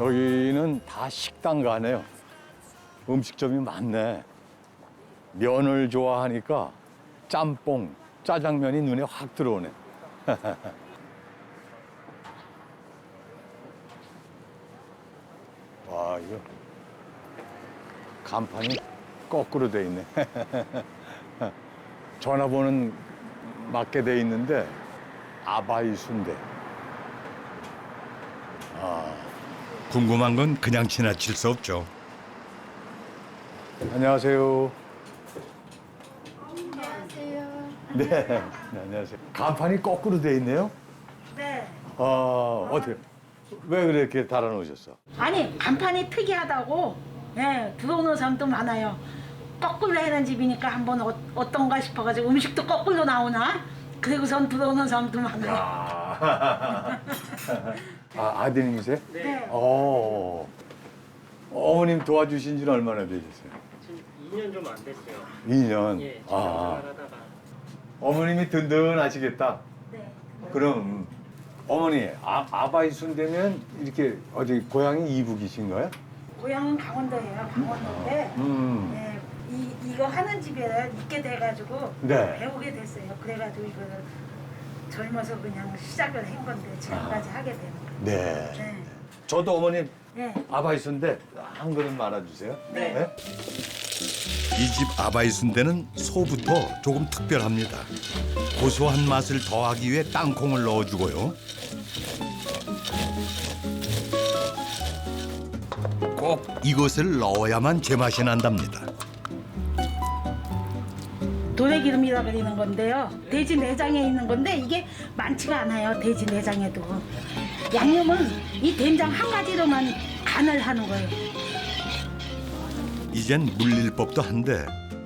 여기는 다 식당 가네요. 음식점이 많네. 면을 좋아하니까 짬뽕, 짜장면이 눈에 확 들어오네. 와, 이거 간판이 거꾸로 돼 있네. 전화번호는 맞게 돼 있는데 아바이 순대. 궁금한 건 그냥 지나칠 수 없죠. 안녕하세요. 안녕하세요. 네, 네, 안녕하세요. 간판이 거꾸로 돼 있네요. 네. 아, 어떻게? 왜 그렇게 달아놓으셨어? 아니 간판이 특이하다고. 네, 들어오는 사람도 많아요. 거꾸로 해는 집이니까 한번 어, 어떤가 싶어가지고 음식도 거꾸로 나오나? 그리고선 들어오는 사람도 많아요. 아, 아 아드님이세요? 네. 어, 어머님 도와주신 지는 얼마나 되셨어요? 지금 2년 좀 안 됐어요. 2년. 예, 아, 생활하다가 어머님이 든든하시겠다. 네. 그럼 어머니 아, 아바이 순대면 이렇게 어디 고향이 이북이신가요? 고향은 강원도예요. 강원도인데 음. 네, 이 이거 하는 집에 있게 돼가지고 네. 배우게 됐어요. 그래가지고 이거를 젊어서 그냥 시작을 한 건데 지금까지 하게 되는 거예요. 네. 네. 저도 어머님 네. 아바이 순대 한 그릇 말아주세요. 네. 이 집 아바이 순대는 소부터 조금 특별합니다. 고소한 맛을 더하기 위해 땅콩을 넣어주고요. 꼭 이것을 넣어야만 제맛이 난답니다. 도래 기름이라 그러는 건데요. 돼지 내장에 있는 건데 이게 많지가 않아요. 돼지 내장에도. 양념은 이 된장 한 가지로만 간을 하는 거예요. 이젠 물릴 법도 한데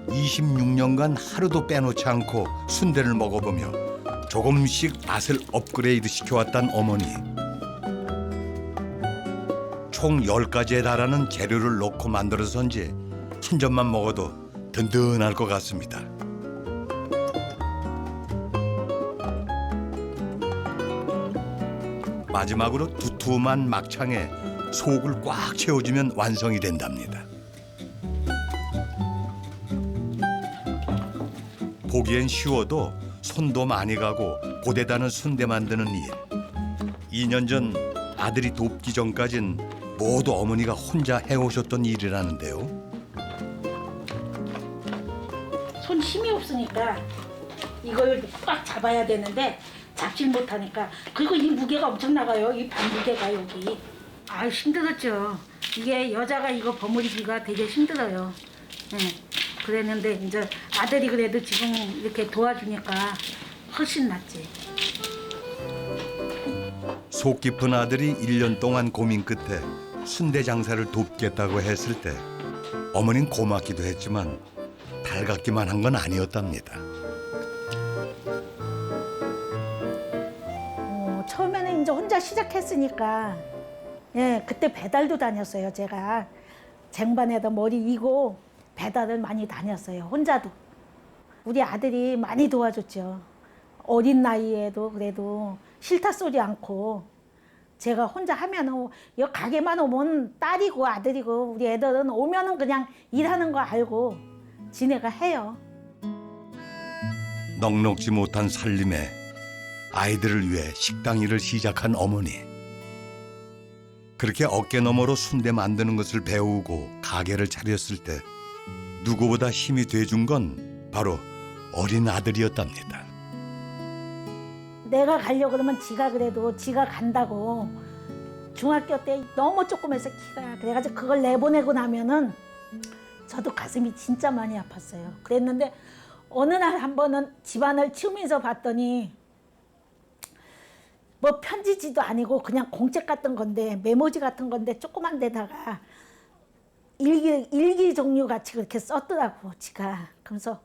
26년간 하루도 빼놓지 않고 순대를 먹어보며 조금씩 맛을 업그레이드 시켜왔단 어머니. 총 10가지에 달하는 재료를 넣고 만들어서인지 한 점만 먹어도 든든할 것 같습니다. 마지막으로 두툼한 막창에 속을 꽉 채워주면 완성이 된답니다. 보기엔 쉬워도 손도 많이 가고 고대다는 순대 만드는 일. 2년 전 아들이 돕기 전까진 모두 어머니가 혼자 해오셨던 일이라는데요. 손 힘이 없으니까 이걸 꽉 잡아야 되는데 잡질 못하니까 그리고 이 무게가 엄청 나가요. 이 반 무게가 여기. 아 힘들었죠. 이게 여자가 이거 버무리기가 되게 힘들어요. 예. 그랬는데 이제 아들이 그래도 지금 이렇게 도와주니까 훨씬 낫지. 속 깊은 아들이 1년 동안 고민 끝에 순대 장사를 돕겠다고 했을 때 어머닌 고맙기도 했지만 달갑기만 한 건 아니었답니다. 혼자 시작했으니까. 예 그때 배달도 다녔어요 제가. 쟁반에다 머리 이고 배달을 많이 다녔어요 혼자도. 우리 아들이 많이 도와줬죠. 어린 나이에도 그래도 싫다 소리 않고 제가 혼자 하면은 여 가게만 오면 딸이고 아들이고 우리 애들은 오면은 그냥 일하는 거 알고 지네가 해요. 넉넉지 못한 살림에 아이들을 위해 식당 일을 시작한 어머니. 그렇게 어깨 너머로 순대 만드는 것을 배우고 가게를 차렸을 때 누구보다 힘이 돼준 건 바로 어린 아들이었답니다. 내가 가려고 그러면 지가 그래도 지가 간다고 중학교 때 너무 조그매서 키가 그래가지고 그걸 내보내고 나면은 저도 가슴이 진짜 많이 아팠어요. 그랬는데 어느 날 한 번은 집안을 치우면서 봤더니 뭐 편지지도 아니고 그냥 공책 같은 건데 메모지 같은 건데 조그만 데다가 일기 일기 종류 같이 그렇게 썼더라고 지가 그래서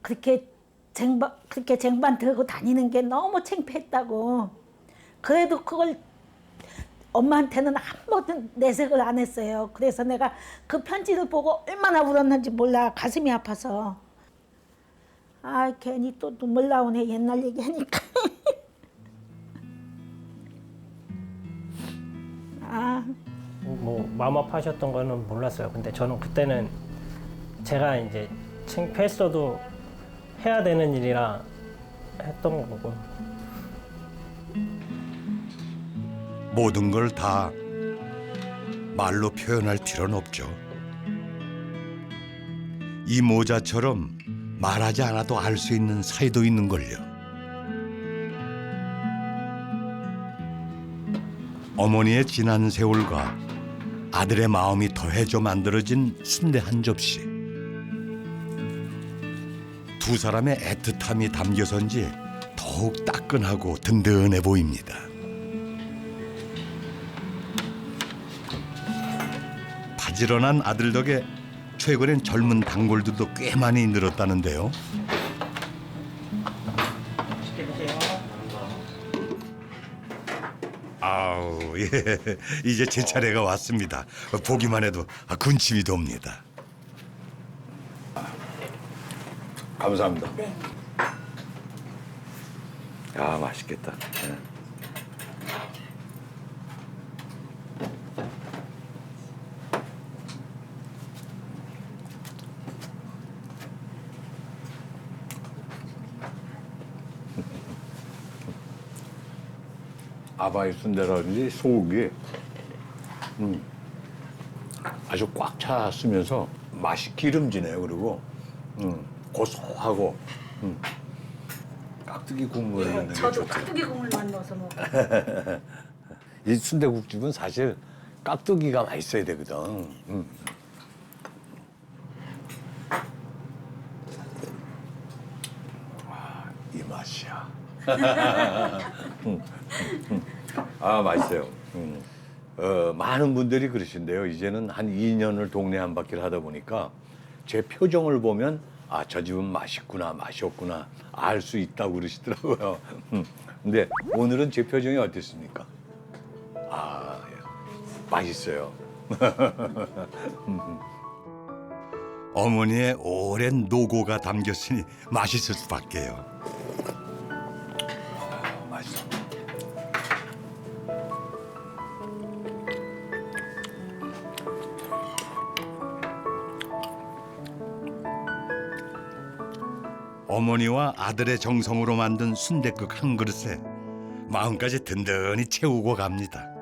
그렇게 쟁반 그렇게 쟁반 들고 다니는 게 너무 창피했다고 그래도 그걸 엄마한테는 한 번도 내색을 안 했어요. 그래서 내가 그 편지를 보고 얼마나 울었는지 몰라 가슴이 아파서 아 괜히 또 눈물 나오네 옛날 얘기하니까. 뭐 마음 아파하셨던 거는 몰랐어요. 근데 저는 그때는 제가 이제 창피했어도 해야 되는 일이라 했던 거고. 모든 걸 다 말로 표현할 필요는 없죠. 이 모자처럼 말하지 않아도 알 수 있는 사이도 있는 걸요. 어머니의 지난 세월과 아들의 마음이 더해져 만들어진 순대 한 접시. 두 사람의 애틋함이 담겨선지 더욱 따끈하고 든든해 보입니다. 바지런한 아들 덕에 최근엔 젊은 단골들도 꽤 많이 늘었다는데요. 아우 예 이제 제 차례가 왔습니다. 보기만 해도 아, 군침이 돕니다. 감사합니다. 네. 야 맛있겠다. 네. 아바이 순대라든지 소고기 음, 아주 꽉 찼으면서 맛이 기름지네요. 그리고 음, 고소하고 음. 깍두기 국물 넣는 게 좋죠. 깍두기 국물만 넣어서 먹어. 이 순대국집은 사실 깍두기가 맛있어야 되거든. 음. 아, 이 맛이야. 아 맛있어요. 음. 어, 많은 분들이 그러신데요. 이제는 한 2년을 동네 한 바퀴를 하다 보니까 제 표정을 보면 아 저 집은 맛있구나 맛이 없구나 알 수 있다고 그러시더라고요. 음. 근데 오늘은 제 표정이 어땠습니까? 아 예. 맛있어요. 어머니의 오랜 노고가 담겼으니 맛있을 수밖에요. 어머니와 아들의 정성으로 만든 순댓국 한 그릇에 마음까지 든든히 채우고 갑니다.